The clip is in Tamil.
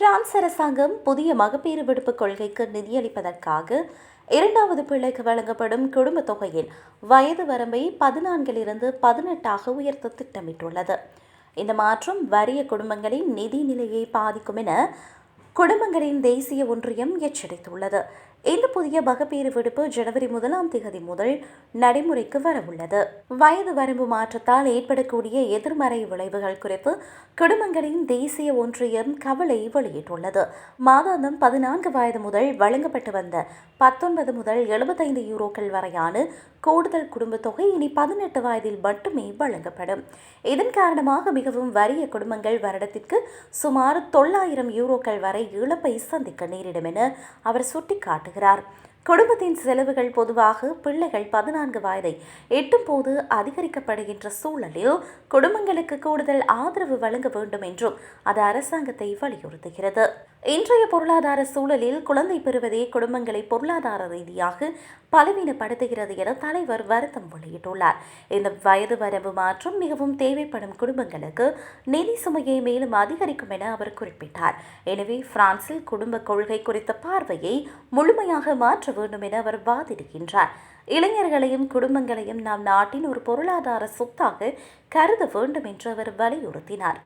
பிரான்ஸ் அரசாங்கம் புதிய மகப்பேறு விடுப்பு கொள்கைக்கு நிதியளிப்பதற்காக இரண்டாவது பிள்ளைக்கு வழங்கப்படும் குடும்பத் தொகையின் வயது வரம்பை பதினான்கிலிருந்து பதினெட்டாக உயர்த்த திட்டமிட்டுள்ளது. இந்த மாற்றம் வறிய குடும்பங்களின் நிதி நிலையை பாதிக்கும் என குடும்பங்களின் தேசிய ஒன்றியம் எச்சரித்துள்ளது. இந்த புதிய மகப்பேறு விடுப்பு ஜனவரி முதலாம் தேதி முதல் நடைமுறைக்கு வரவுள்ளது. வயது வரம்பு மாற்றத்தால் ஏற்படக்கூடிய எதிர்மறை விளைவுகள் குறித்து குடும்பங்களின் தேசிய ஒன்றியம் கவலை வெளியிட்டுள்ளது. மாதாந்தம் பதினான்கு வயது முதல் வழங்கப்பட்டு வந்த பத்தொன்பது முதல் எழுபத்தைந்து யூரோக்கள் வரையான கூடுதல் குடும்பத் தொகை இனி பதினெட்டு வயதில் மட்டுமே வழங்கப்படும். இதன் காரணமாக மிகவும் வறிய குடும்பங்கள் வருடத்திற்கு சுமார் தொள்ளாயிரம் யூரோக்கள் வரை இழப்பை சந்திக்க நேரிடும் என அவர் காட்டுகிறார். குடும்பத்தின் செலவுகள் பொதுவாக பிள்ளைகள் பதினான்கு வயதை எட்டும் போது அதிகரிக்கப்படுகின்ற சூழலில் குடும்பங்களுக்கு கூடுதல் ஆதரவு வழங்க வேண்டும் என்றும் அது அரசாங்கத்தை வலியுறுத்துகிறது. இன்றைய பொருளாதார சூழலில் குழந்தை பெறுவதே குடும்பங்களை பொருளாதார ரீதியாக பலவீனப்படுத்துகிறது என தலைவர் வருத்தம் வெளியிட்டுள்ளார். இந்த வயது வரம்பு மாற்றம் மிகவும் தேவைப்படும் குடும்பங்களுக்கு நிதி சுமையை மேலும் அதிகரிக்கும் என அவர் குறிப்பிட்டார். எனவே பிரான்சில் குடும்ப கொள்கை குறித்த பார்வையை முழுமையாக மாற்ற மாற்ற வேண்டும் என அவர் வாதிடுகின்றார். இளைஞர்களையும் குடும்பங்களையும் நாம் நாட்டின் ஒரு பொருளாதார சொத்தாக கருத வேண்டும் என்று அவர் வலியுறுத்தினார்.